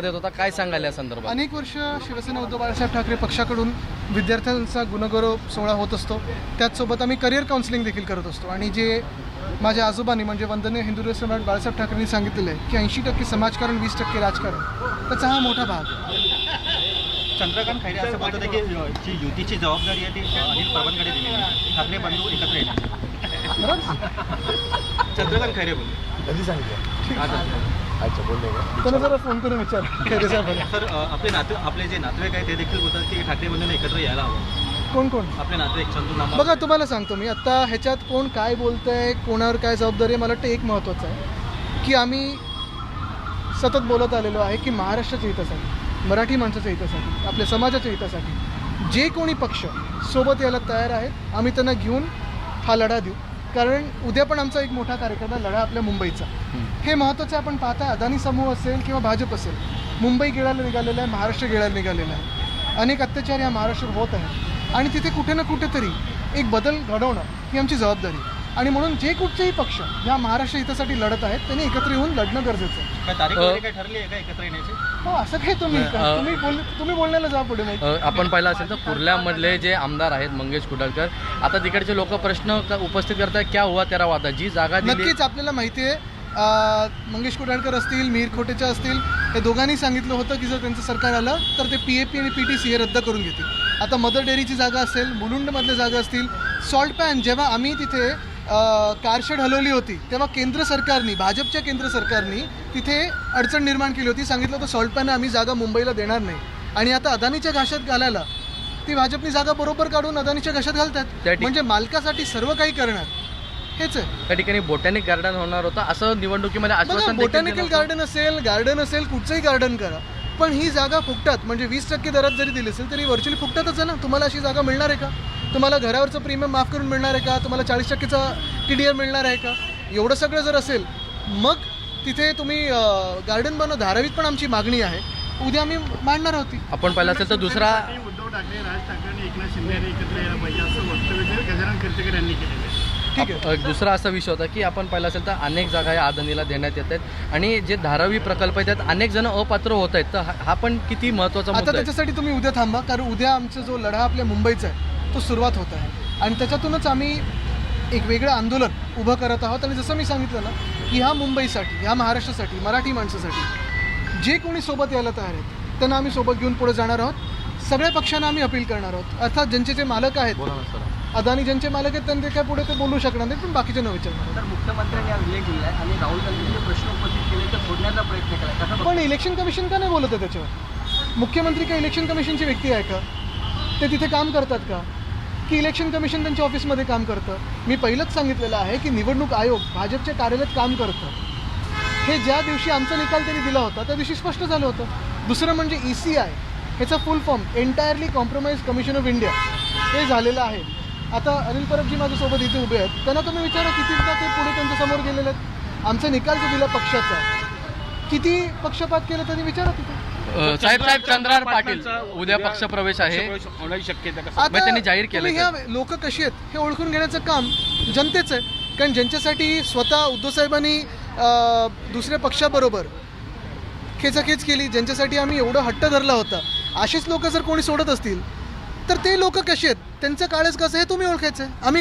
देत होता. काय सांगाल या संदर्भात? अनेक वर्ष शिवसेना उद्धव बाळासाहेब ठाकरे पक्षाकडून विद्यार्थ्यांचा गुणगौरव सोहळा होत असतो. त्याचसोबत आम्ही करिअर काउन्सिलिंग देखील करत असतो. आणि जे माझ्या आजोबांनी म्हणजे वंदनीय हिंदू सम्राट बाळासाहेब ठाकरेंनी सांगितलेलं आहे की ऐंशी टक्के समाजकारण वीस टक्के राजकारण. त्याचा हा मोठा भाग. चंद्रकांत खैरे असं बोलत होते की जी युतीची जबाबदारी आहे ती अनिल परबांकडे दिली आहे. ठाकरे बंधू एकत्र येणार. चंद्रकांत खैरे बोलले. कधी सांगितलं? अच्छा बोलले का? जरा फोन करून विचार. खैरे साहेबांना. सर अ, आपले नाते आपले जे नातेवाईक आहेत ते देखील बोलतात की ठाकरे बंधूंना एकत्र यायला हवं. कोण कोण? आपले नातेवाईक चंदू नामा. बघा तुम्हाला सांगतो मी. आता ह्याच्यात कोण काय बोलतंय कोणावर काय जबाबदारी आहे मला वाटतं एक महत्त्वाचं आहे की आम्ही सतत बोलत आलेलो आहे की महाराष्ट्राच्या हितासाठी मराठी माणसाच्या हितासाठी आपल्या समाजाच्या हितासाठी. जे कोणी पक्ष सोबत यायला तयार आहेत आम्ही त्यांना घेऊन हा लढा देऊ. कारण उद्या पण आमचा एक मोठा कार्यक्रम आहे लढा आपल्या मुंबईचा. हे महत्त्वाचं आपण पाहताय अदानी समूह असेल किंवा भाजप असेल मुंबई गिळायला निघालेलं आहे महाराष्ट्र गिळायला निघालेलं आहे. अनेक अत्याचार या महाराष्ट्रात होत आहेत. आणि तिथे कुठे ना कुठेतरी एक बदल घडवणं ही आमची जबाबदारी आहे. आणि म्हणून जे कुठचेही पक्ष या महाराष्ट्र हितासाठी लढत आहेत त्यांनी एकत्र येऊन लढणं गरजेचं आहे. काय तारीख अ, वगैरे काय ठरली आहे का एकत्र येण्याची? हो असं काय तुम्ही अ, तुम्ही बोल तुम्ही बोलण्याला जा पुढे माहिती अ, आपण पाहिलं असेल तर कुर्ल्यामधले जे आमदार आहेत मंगेश कुडाळकर आता तिकडचे लोक प्रश्न क- उपस्थित करतात क्या हुआ तेरा वादा? जी जागा दिली नक्कीच आपल्याला माहिती आहे. अं, मंगेश कुडाळकर असतील मीर खोटेच्या असतील हे दोघांनी सांगितलं होतं की जर त्यांचं सरकार आलं तर ते पी ए पी आणि पी टी सी हे रद्द करून घेतील. आता मदर डेअरीची जागा असेल मुलुंडमधल्या जागा असतील सॉल्ट पॅन जेव्हा आम्ही तिथे कारशेड हलवली होती. तेव्हा केंद्र सरकारनी भाजपच्या केंद्र सरकारनी तिथे अडचण निर्माण केली होती. सांगितलं होतं सॉल्ट पॅन आम्ही जागा मुंबईला देणार नाही. आणि आता अदानीच्या घाशात घालायला ती भाजपनी जागा बरोबर काढून अदानीच्या घशात घालतात. म्हणजे मालकासाठी सर्व काही करणार. हेच आहे. त्या ठिकाणी बोटॅनिक गार्डन होणार होतं. असं निवडणुकीमध्ये आश्वासन बोटॅनिकल. गार्डन असेल गार्डन असेल कुठचंही गार्डन करा. पण ही जागा फुकटात म्हणजे वीस टक्के दरात जरी दिली असेल तरी व्हर्च्युअली फुकटातच आहे ना? तुम्हाला अशी जागा मिळणार आहे का? तुम्हाला घरावरचं प्रीमियम माफ करून मिळणार आहे का? तुम्हाला चाळीस टक्केचा टी डी आर मिळणार आहे का? एवढं सगळं जर असेल मग तिथे तुम्ही गार्डन बनव धारावीत पण आमची मागणी आहे. उद्या आम्ही मांडणार होती आपण पाहिलं असेल तर दुसरा उद्धव ठाकरे राज ठाकरे आणि एकनाथ शिंदे यांनी एकत्र यायला पाहिजे असं वक्तव्य गजानन कीर्तीकर यांनी केलेलं आहे. ठीक आहे. दुसरा असा विषय होता की आपण पाहिलं असेल तर अनेक जागा या आदनीला देण्यात येत आहेत. आणि जे धारावी प्रकल्प आहेत त्यात अनेक जण अपात्र होत आहेत. तर हा- हा पण किती महत्त्वाचा आता मुद्दा आहे. त्याच्यासाठी तुम्ही उद्या थांबा कारण उद्या आमचा जो लढा आपल्या मुंबईचा आहे तो सुरुवात होत आहे. आणि त्याच्यातूनच आम्ही एक वेगळं आंदोलन उभं करत आहोत. आणि जसं मी सांगितलं ना की ह्या मुंबईसाठी ह्या महाराष्ट्रासाठी मराठी माणसासाठी जे कोणी सोबत यायला तयार आहेत त्यांना आम्ही सोबत घेऊन पुढे जाणार आहोत. सगळ्या पक्षांना आम्ही अपील करणार आहोत. अर्थात ज्यांचे जे मालक आहेत ना अदानी ज्यांचे मालक आहेत त्यांचे काय पुढे ते बोलू शकणार नाहीत पण बाकीच्यांना विचारणार तर मुख्यमंत्र्यांनी आणि राहुल प्रश्न उपस्थित केले ते फोडण्याचा प्रयत्न केला कसा पण इलेक्शन कमिशन का नाही बोलत आहे त्याच्यावर? मुख्यमंत्री का इलेक्शन कमिशनची व्यक्ती आहे का? ते तिथे काम करतात का? की इलेक्शन कमिशन त्यांच्या ऑफिसमध्ये काम करतं. मी पहिलंच सांगितलेलं आहे की निवडणूक आयोग भाजपच्या कार्यालयात काम करतं. हे ज्या दिवशी आमचा निकाल त्यांनी दिला होता त्या दिवशी स्पष्ट झालं होतं. दुसरं म्हणजे ई सी आय ह्याचा full form entirely compromise commission of India हे झालेलं आहे. आता अनिल परबजी माझ्यासोबत इथे उभे आहेत. त्यांना तुम्ही विचारा कितीदा ते पुढे त्यांच्यासमोर गेलेले आहेत. आमचा निकाल जो दिला पक्षाचा किती पक्षपात केलं त्यांनी विचारा तिथे. साहेब साहेब चंद्रार पाटील उद्या पक्षप्रवेश आहे. होण्याची शक्यता कसं मग त्यांनी जाहीर ह्या लोक कशी आहेत? हे ओळखून घेण्याचं काम जनतेचं आहे. कारण ज्यांच्यासाठी स्वतः उद्धव साहेबांनी अं, दुसऱ्या पक्षाबरोबर खेचाखेच केली ज्यांच्यासाठी आम्ही एवढं हट्ट धरला होता अशीच लोक जर कोणी सोडत असतील तर ते लोक कसे आहेत? त्यांचं काळच कसं आहे हे तुम्ही ओळखायचं आम्ही